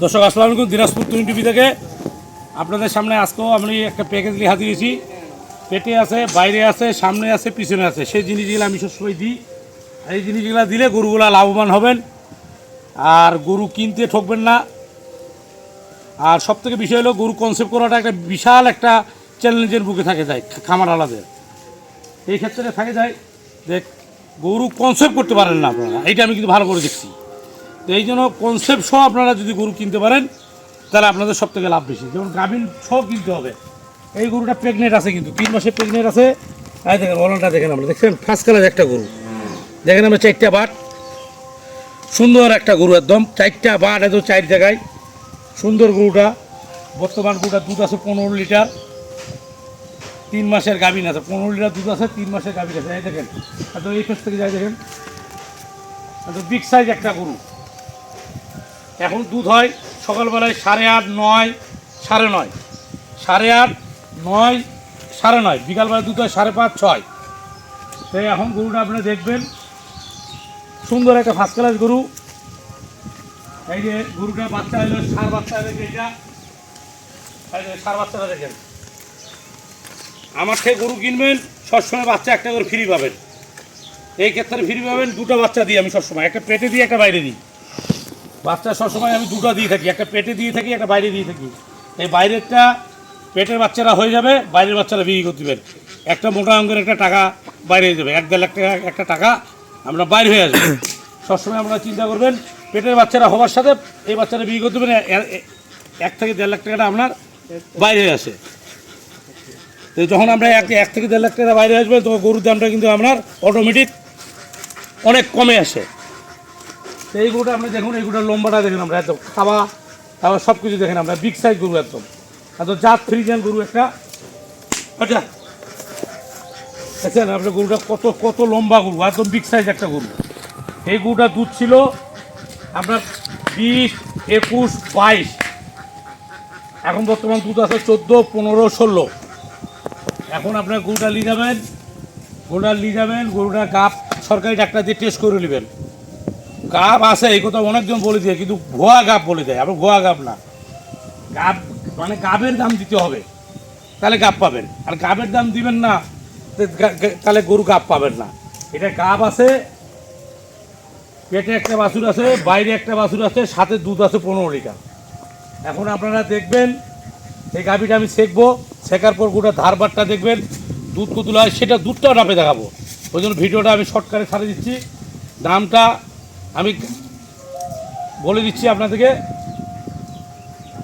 দর্শক আসসালামু আলাইকুম দিনাজপুর টুইন টিভি থেকে। আপনাদের সামনে আজকেও আমি একটা প্যাকেজ লিখা দিয়েছি। পেটে আছে, বাইরে আছে, সামনে আছে, পিছনে আছে। সেই জিনিসগুলো আমি সবসময় দিই। এই জিনিসগুলো দিলে গরুগুলা লাভবান হবেন। আর গরু কিনতে ঠকবেন না। আর সব থেকে বিষয় হলো গরু কনসেপ্ট করাটা একটা বিশাল একটা চ্যালেঞ্জের বুকে থাকে যায় খামার এই ক্ষেত্রে থাকে যায় যে গরু কনসেপ্ট করতে পারেন না আপনারা। এইটা আমি কিন্তু ভালো করে দেখছি। তো এই জন্য কনসেপ্ট সহ আপনারা যদি গরু কিনতে পারেন তাহলে আপনাদের সব থেকে লাভ বেশি। যেমন গাভিন সহ কিনতে হবে। এই গরুটা প্রেগনেন্ট আছে কিন্তু। তিন মাসে প্রেগনেন্ট আছে। এই দেখেন অলনটা দেখেন আমরা দেখছেন? ফার্স্ট কালার একটা গরু। দেখেন আমরা চারটা বাট। সুন্দর একটা গরু একদম। চারটা বাট একদম চার জায়গায়। সুন্দর গরুটা। বর্তমান গরুটা দুধ আছে পনেরো লিটার। তিন মাসের গাভিন আছে। পনেরো লিটার দুধ আছে, তিন মাসের গাভিন আছে। এই দেখেন, এত এই ফেস থেকে যাই দেখেন। এত বিগ সাইজ একটা গরু। এখন দুধ হয় সকালবেলায় সাড়ে আট, নয়, সাড়ে নয়। সাড়ে আট, নয়, সাড়ে নয়। বিকালবেলা হয় সাড়ে পাঁচ, ছয়। তো এখন গরুটা আপনি দেখবেন, সুন্দর একটা ফার্স্ট ক্লাস গরু। এই যে গরুটা বাচ্চা হলো, সার বাচ্চা যে এটা। এই যে সার বাচ্চাটা দেখেন। আমার থেকে গরু কিনবেন, সবসময় বাচ্চা একটা করে ফ্রি পাবেন। এই ক্ষেত্রে ফ্রি পাবেন, দুটো বাচ্চা দিই আমি সবসময়। একটা পেটে দিই, একটা বাইরে দিই। বাচ্চা সবসময় আমি দুটো দিয়ে থাকি, একটা পেটে দিয়ে থাকি, একটা বাইরে দিয়ে থাকি। এই বাইরেরটা পেটের বাচ্চারা হয়ে যাবে, বাইরের বাচ্চারা বিক্রি করতে দেবেন একটা মোটা অঙ্কের একটা টাকা বাইরে হয়ে যাবে, এক দেড় লাখ টাকা একটা টাকা আমরা বাইরে হয়ে আসবে। সবসময় আপনারা চিন্তা করবেন, পেটের বাচ্চারা হওয়ার সাথে এই বাচ্চারা বিক্রি করতে এ- এক থেকে দেড় লাখ টাকাটা আপনার বাইরে হয়ে আসে। তো যখন আমরা এক এক থেকে দেড় লাখ টাকা বাইরে আসবে তো গরুর দামটা কিন্তু আপনার অটোমেটিক অনেক কমে আসে। এই গরুটা আপনি দেখুন, এই গরুটার লম্বাটা দেখেন আমরা এত খাওয়া খাওয়া সব কিছু দেখেন আমরা বিগ সাইজ গরু একদম। এত জাত ফ্রিজেন গরু একটা। আচ্ছা দেখছেন আপনার গরুটা কত কত লম্বা গরু, একদম বিগ সাইজ একটা গরু। এই গরুটা দুধ ছিল আপনার বিশ, একুশ, বাইশ। এখন বর্তমান দুধ আছে চোদ্দ, পনেরো, ষোলো। এখন আপনার গরুটা নিয়ে যাবেন, গরুটা নিয়ে যাবেন, গরুটা গাপ সরকারি ডাক্তার দিয়ে টেস্ট করে নেবেন। গাপ আছে, এই কথা অনেকজন বলে দিয়ে, কিন্তু ভুয়া গাপ বলে দেয়, আবার ভুয়া গাপ না। গাপ মানে গাবের দাম দিতে হবে, তাহলে গাপ পাবেন। আর গাবের দাম দিবেন না তাহলে গরু গাপ পাবেন না। এটা গাব আছে, পেটে একটা বাছুর আছে, বাইরে একটা বাছুর আছে, সাথে দুধ আছে পনেরো লিটার। এখন আপনারা দেখবেন, এই গাভিটা আমি শেখবো শেখার পর গোটা ধারবারটা দেখবেন, দুধ কতুল হয় সেটা দুধটাও নাপে দেখাবো। ওই জন্য ভিডিওটা আমি শর্টকাটে ছাড়ে দিচ্ছি। দামটা আমি বলে দিচ্ছি আপনাদেরকে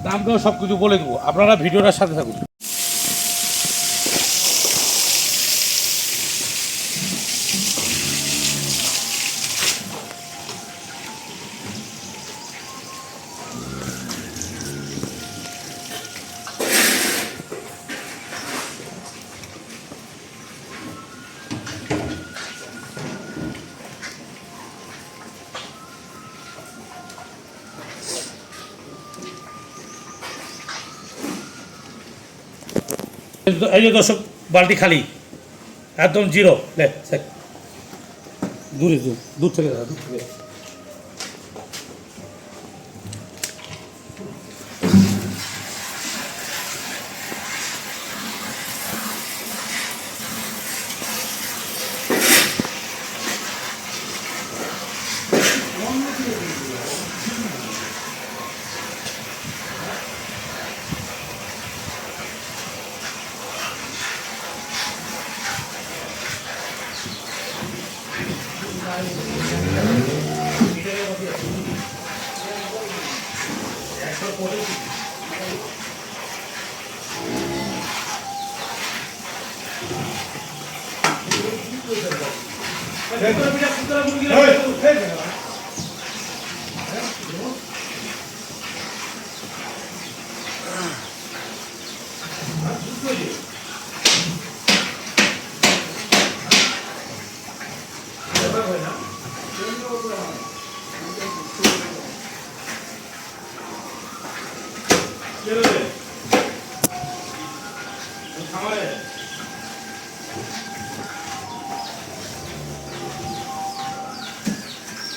দাম সব কিছু বলে দেবো। আপনারা ভিডিওটার সাথে থাকুন। এই যে দর্শক বালতি খালি। একদম জিরো। দূরে দূর। থেকে দূর থেকে। ভেতরে বিনা সুতরাং মুরগি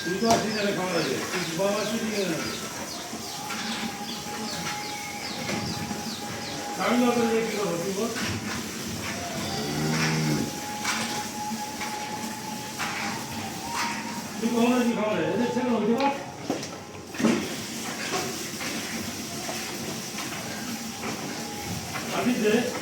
তুই তো আসিস না খামারে তুই বাবা আসিস না আমি না করলে কি করব, তুই বল। তুই কখন আসবি খামারে এদের ছেলে হইতে পার আসিস রে।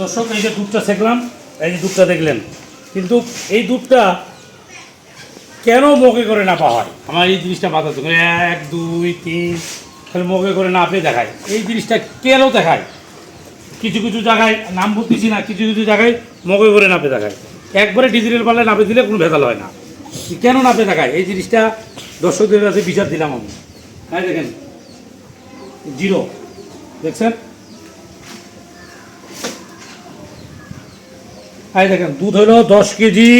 দর্শক, এই যে দুধটা শেখলাম এই যে দুধটা দেখলেন। কিন্তু এই দুধটা কেন মগে করে নাপা হয়? আমার এই জিনিসটা মাথা থেকে এক, দুই, তিন তাহলে মগে করে নাপে দেখায়। এই জিনিসটা কেন দেখায়? কিছু কিছু জায়গায় নাম বলতেছি না, কিছু কিছু জায়গায় মগে করে নাপে দেখায়। একবারে ডিজিটাল পাল্লে নাপে দিলে কোনো ভেজাল হয় না। কেন নাপে দেখায়? এই জিনিসটা দর্শকদের কাছে বিচার দিলাম আমি। হ্যাঁ দেখেন, জিরো। দেখছেন? এই দেখেন, দুধ হলো দশ কেজি,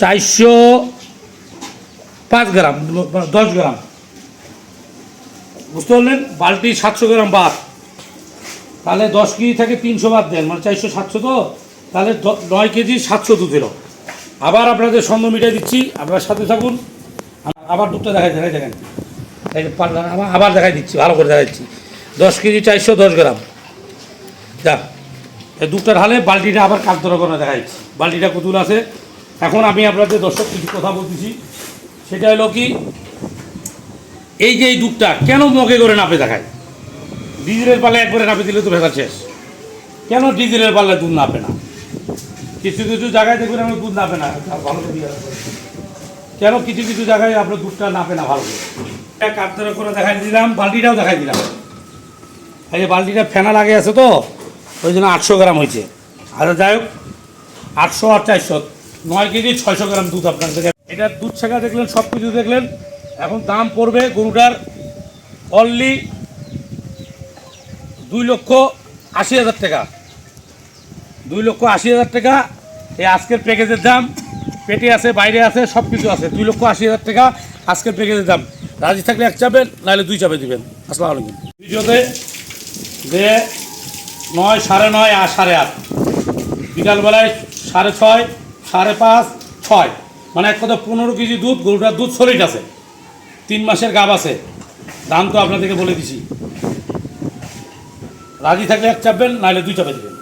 চারশো পাঁচ গ্রাম দশ গ্রাম। বুঝতে পারলেন? বালতি সাতশো গ্রাম বাদ। তাহলে দশ কেজি থেকে তিনশো বাদ দেন মানে চারশো সাতশো তো? তাহলে নয় কেজি সাতশো দুধ এলো আবার আপনাদের সন্দেহ মিটাই দিচ্ছি, আপনার সাথে থাকুন। আবার দুধটা দেখাই দেখাই দেখেন। আবার দেখাই দিচ্ছি, ভালো করে দেখাই দিচ্ছি। দশ কেজি চারশো দশ গ্রাম। যা। এই দুধটা ঢালে বালতিটা আবার কাজ ধরা করে দেখাচ্ছি বালতিটা কতুল আছে? এখন আমি আপনাদের দর্শক, কিছু কথা বলতেছি। সেটা হলো কি, এই যে এই দুধটা কেন মগে করে নাপে দেখায়? ডিজেলের পাল্লা একবারে নাপে দিলে তো ভেজা শেষ। কেন ডিজেলের পাল্লায় দুধ নাপে না? কিছু কিছু জায়গায় দেখবেন আমরা দুধ নাপে না ভালো কেন কিছু কিছু জায়গায় আপনার দুধটা নাপে না ভালো করে? কাঠ করে দেখাই দিলাম, বালতিটাও দেখাই দিলাম। এই যে বালতিটা ফেনা লাগে আছে তো ওই জন্য আটশো গ্রাম হয়েছে। আর যাই হোক, আটশো আর চারশো, নয় কেজি ছয়শো গ্রাম দুধ আপনার থেকে এটার দুধ ছেঁকা দেখলেন সব কিছু দেখলেন। এখন দাম পড়বে গরুটার অনলি দুই লক্ষ আশি হাজার টাকা। দুই লক্ষ আশি হাজার টাকা, এই আজকের প্যাকেজের দাম। পেটে আছে, বাইরে আছে সব কিছু আছে। দুই লক্ষ আশি হাজার টাকা আজকের প্যাকেজের দাম। রাজি থাকলে এক চাপেন, নাহলে দুই চাপে দিবেন। আসসালামু আলাইকুম। ভিডিওতে যে নয়, সাড়ে নয় আর সাড়ে আট। বিকালবেলায় সাড়ে ছয়, সাড়ে পাঁচ, ছয়। মানে এক কথা পনেরো কেজি দুধ, গরুটার দুধ সলিড আছে। তিন মাসের গাব আছে। দাম তো আপনাদেরকে বলে দিছি। রাজি থাকলে এক চাপবেন, নাহলে দুই চাপে দেবেন।